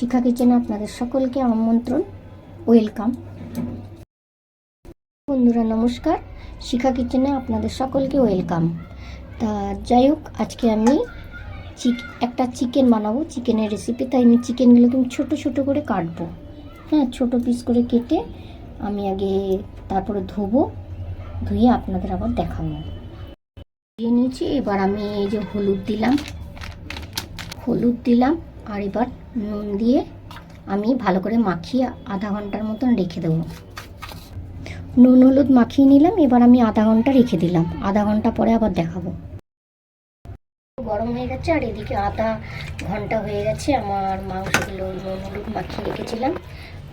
শিক্ষা কিচেনে আপনাদের সকলকে আমন্ত্রণ, ওয়েলকাম। বন্ধুরা, নমস্কার। শিক্ষা কিচেনে আপনাদের সকলকে ওয়েলকাম। তা যাই হোক, আজকে আমি চিক, একটা চিকেন বানাবো। চিকেনের রেসিপি তাই আমি চিকেনগুলো আমি ছোটো ছোটো করে কাটবো। হ্যাঁ ছোটো পিস করে কেটে আমি আগে তারপরে ধোবো, ধুয়ে আপনাদের আবার দেখাবো। দিয়ে নিয়েছি, এবার আমি এই যে হলুদ দিলাম। হলুদ দিলাম। আর এবার নুন দিয়ে আমি ভালো করে মাখিয়ে আধা ঘণ্টার মতন রেখে দেবো। নুন হলুদ মাখিয়ে নিলাম, এবার আমি আধা ঘণ্টা রেখে দিলাম। আধা ঘণ্টা পরে আবার দেখাবো। গরম হয়ে গেছে আর এদিকে আধা ঘণ্টা হয়ে গেছে আমার মাংসগুলো নুন হলুদ মাখিয়ে রেখেছিলাম।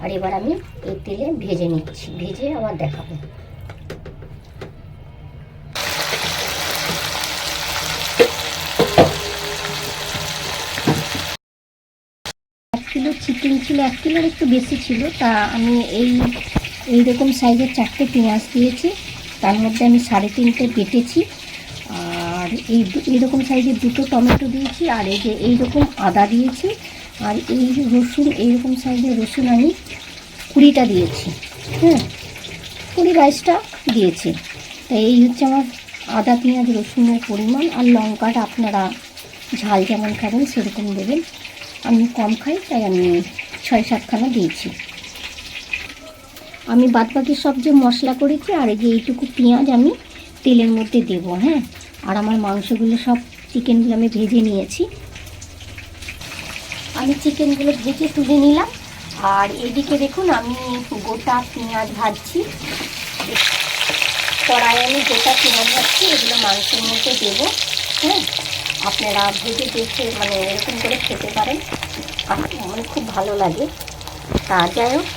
আর এবার আমি এই তেলে ভেজে নিচ্ছি। ভেজে আবার দেখাবো এক কিলো চিকেন এক কিলোর একটু বেশি ছিল। তা আমি এই এইরকম সাইজের চারটে পেঁয়াজ দিয়েছি। তার মধ্যে আমি সাড়ে তিনটে কেটেছি আর এই এইরকম সাইজের দুটো টমেটো দিয়েছি, আর এই যে এইরকম আদা দিয়েছি, আর এই রসুন এইরকম সাইজের রসুন আমি কুড়িটা দিয়েছি। হ্যাঁ কুড়ি বাইশটা দিয়েছি। তাই এই হচ্ছে আমার আদা, পেঁয়াজ, রসুনের পরিমাণ, আর লঙ্কাটা আপনারা ঝাল যেমন খাবেন সেরকম দেবেন। আমি কম খাই, তাই আমি ছয় সাতখানা দিয়েছি। আমি বাদবাকি সব যে মশলা করেছি, আর এই যে এইটুকু পেঁয়াজ আমি তেলের মধ্যে দেব হ্যাঁ? আর আমার মাংসগুলো সব চিকেনগুলো আমি ভেজে নিয়েছি। আমি চিকেনগুলো ভেজে তুলে নিলাম। আর এদিকে দেখুন, আমি গোটা পেঁয়াজ ভাজছি। কড়াই আমি গোটা পেঁয়াজ ভাজছি, এগুলো মাংসের মধ্যে দেবো হ্যাঁ? আপনারা ভেজে দেখে মানে এরকম করে খেতে পারেন। আমার খুব ভালো লাগে। তা যাই হোক,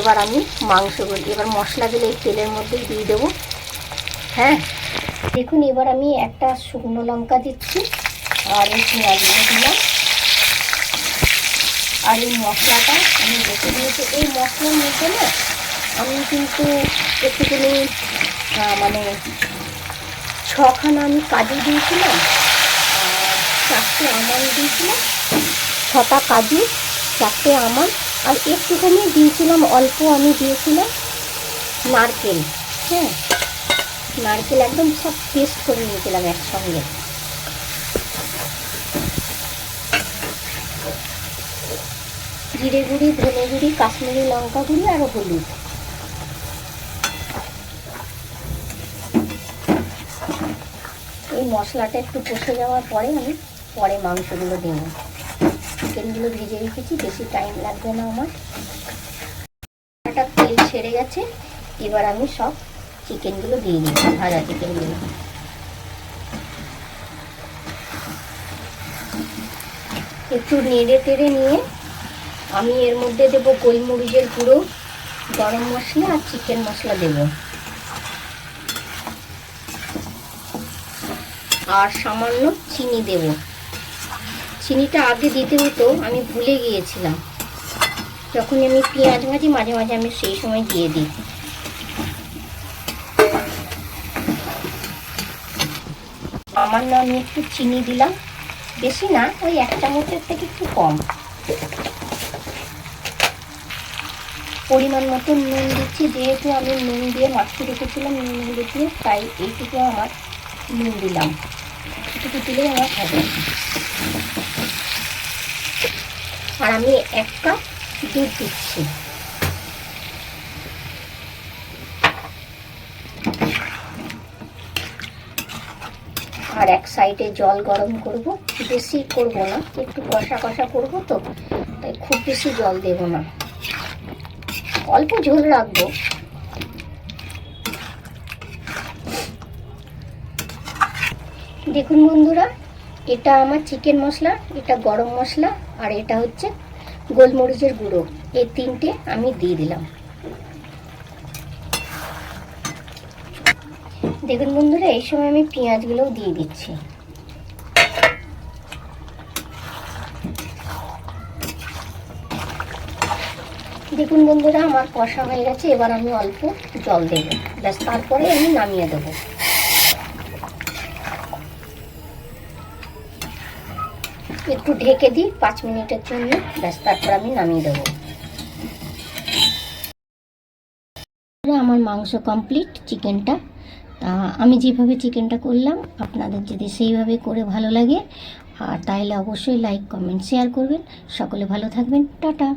এবার আমি মাংসগুলো, এবার মশলাগুলো এই তেলের মধ্যেই দিয়ে দেবো। হ্যাঁ দেখুন, এবার আমি একটা শুকনো লঙ্কা দিচ্ছি আর এই পেঁয়াজগুলো দিলাম। আর এই মশলাটা আমি রেখে দিয়েছি। এই মশলার মধ্যে না, আমি কিন্তু একটুখানি মানে ছখানা আমি কাজু দিয়েছিলাম। চারটে আমল দিয়েছিলাম, ছটা কাজু, চারটে আমল, আর একটুখানি দিয়েছিলাম, অল্প আমি দিয়েছিলাম নারকেল হ্যাঁ? নারকেল একদম সব পেস্ট করে নিয়েছিলাম একসঙ্গে। জিরে গুঁড়ি, ধনে গুঁড়ি, কাশ্মীরি লঙ্কা গুঁড়ি, আর হলুদ। এই মশলাটা একটু কষে যাওয়ার পরে আমি পরে মাংসগুলো দেবো। চিকেনগুলো ভেজে রেখেছি, বেশি টাইম লাগবে না আমার। তেল ছেড়ে গেছে, এবার আমি সব চিকেনগুলো দিয়ে দিচ্ছি ভাজা চিকেনগুলো। একটু নেড়ে টেড়ে নিয়ে আমি এর মধ্যে দেবো গোলমরিচের গুঁড়ো, গরম মশলা আর চিকেন মশলা দেবো। আর সামান্য চিনি দেব। চিনিটা আগে দিতে হতো, আমি ভুলে গিয়েছিলাম। যখন আমি পেঁয়াজ ভাজি, মাঝে মাঝে আমি সেই সময় দিয়ে দিই। সামান্য আমি একটু চিনি দিলাম। বেশি না, ওই এক চামচের থেকে একটু কম। পরিমাণ মতো নুন দিচ্ছি, যেহেতু আমি নুন দিয়ে মাখিয়ে রেখেছিলাম, নুন দিয়ে তাই এইটুকু আমার নুন দিলাম। এটুকু দিলেই আমার হবে। আর আমি এক কাপ দুধ দিচ্ছি। আর এক সাইডে জল গরম করব। বেশি করব না, একটু কষা কষা করব তো, তাই খুব বেশি জল দেব না। অল্প ঝোল রাখব। দেখুন বন্ধুরা এটা আমার চিকেন মশলা, এটা গরম মশলা, আর এটা হচ্ছে গোলমরিচের গুঁড়ো। এই তিনটে আমি দিয়ে দিলাম। দেখুন বন্ধুরা, এই সময় আমি পেঁয়াজগুলোও দিয়ে দিচ্ছি। দেখুন বন্ধুরা, আমার কষা হয়ে গেছে, এবার আমি অল্প জল দেবো। ব্যাস, তারপরে আমি নামিয়ে দেবো। একটু ঢেকে দিই, পাঁচ মিনিটের জন্য। ব্যাস, তারপর আমি নামিয়ে দেবো। আমার মাংস কমপ্লিট চিকেনটা তা আমি যেভাবে চিকেনটা করলাম, আপনাদের যদি সেইভাবে করে ভালো লাগে, আর তাহলে অবশ্যই লাইক কমেন্ট শেয়ার করবেন। সকলে ভালো থাকবেন। টাটা!